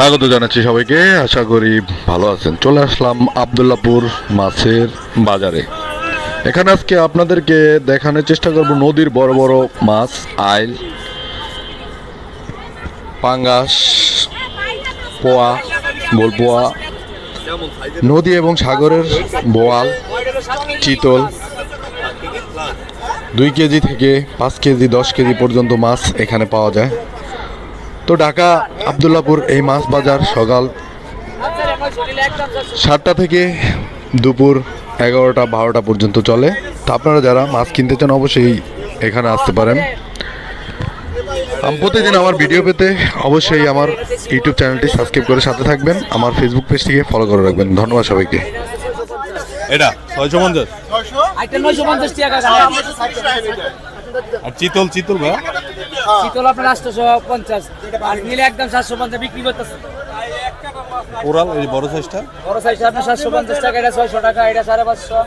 স্বাগত জানাচ্ছি সবাইকে। আশা করি ভালো আছেন। চলে আসলাম আবদুল্লাপুর মাছের বাজারে। এখানে আজকে আপনাদেরকে দেখানোর চেষ্টা করব নদীর বড় বড় মাছ, আইল, পাঙ্গাস, পোয়া, বোলপোয়া, নদী এবং সাগরের বোয়াল, চিতল, দুই কেজি থেকে পাঁচ কেজি, দশ কেজি পর্যন্ত মাছ এখানে পাওয়া যায়। তো ঢাকা আবদুল্লাপুর এই মাছ বাজার সকাল সাতটা থেকে দুপুর এগারোটা বারোটা পর্যন্ত চলে। তো আপনারা যারা মাছ কিনতে চান অবশ্যই এখানে আসতে পারেন। প্রতিদিন আমার ভিডিও পেতে অবশ্যই আমার ইউটিউব চ্যানেলটি সাবস্ক্রাইব করে সাথে থাকবেন। আমার ফেসবুক পেজটিকে ফলো করে রাখবেন। ধন্যবাদ সবাইকে। এটা ছয়শো পঞ্চাশ। আর চিতল চিতল ভাই। শীতল আপনার আটশোশো পঞ্চাশ। আর নিলে একদম সাতশো পঞ্চাশ বিক্রি করতেছে। ওরাল এই বড় সাইজটা? বড় সাইজ আপনার সাতশো পঞ্চাশ টাকা এটা ছয়শো টাকা এটা সাড়ে পাঁচশো।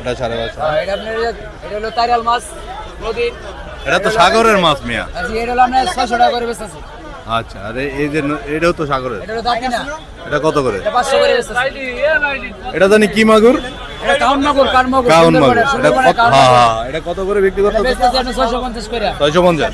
এটা সাড়ে পাঁচশো। আর এটা আপনার এটা হলো তারিয়াল মাছ নদীর এটা তো সাগরের মাছ মিয়া। এটা হলো আপনার ছয়শো টাকা করে বেচতেছে। আচ্ছা আর এই- যে এটাও তো সাগরের। এটা হলো না এটা কত করে? এটা পাঁচশো করে এটা জানি কি মাগুর? এটা কত করে বিক্রি করতে ছয়শো পঞ্চাশ করে। ছয়শো পঞ্চাশ।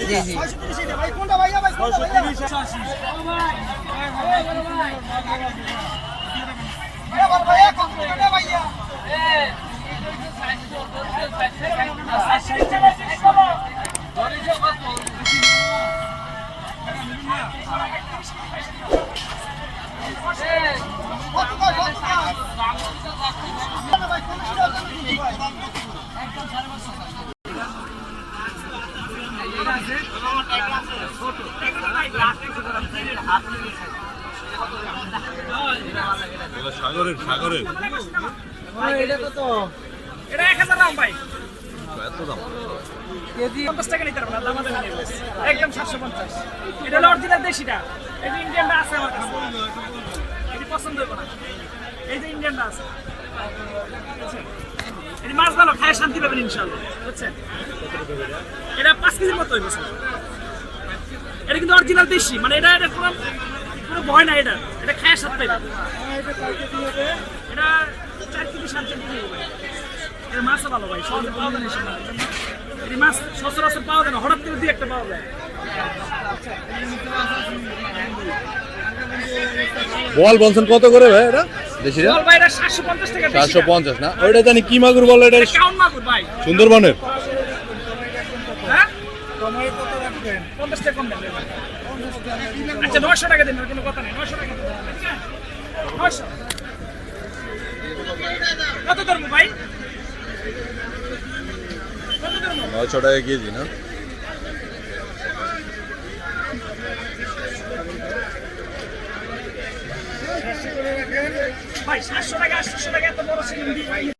এটা কত এটা এক হাজার দাম, ভাই। এত দাম কেজি পঞ্চাশ নিতে পারবেন না দাম একদম সাতশো পঞ্চাশ। এটা হলো দেশিটা। এই ইন্ডিয়ানটা আছে আমার কাছে। এটি পছন্দ না। এই যে ইন্ডিয়ানটা আছে। বুঝছেন? এটি মাছ ভালো, খায় শান্তি পাবেন ইনশাল্লাহ বুঝছেন? এটা পাঁচ কেজির মতো হইবে। এটা কিন্তু অরিজিনাল দেশি মানে এটা এটা কোনো কোনো ভয় নাই এটা। এটা খায় স্বাদ পাইবে। এটা চার কেজি চার কেজি এর মাছও ভালো ভাই, সহজে পাওয়া যায় না। এই মাছ সচরাচর পাওয়া যায় না, হঠাৎ করে দুই একটা পাওয়া যায়। বল বলছেন কত করে ভাই এটা? দেশিরা বল ভাই এটা সাতশো পঞ্চাশ না। ওইটা জানি কি মাগুর বল এটা? এটা কাউন মাগুর ভাই। সুন্দরবনের? হ্যাঁ? পঞ্চাশ টাকা কম দেন আচ্ছা নয়শো টাকা দিন কোনো কথা নেই। নয়শো টাকা দিন। ঠিক কত ধরবো ভাই? নয়শো টাকা কেজি না? ভাই সাতশো টাকা আটশো টাকা এত বড় সিলিন্ডার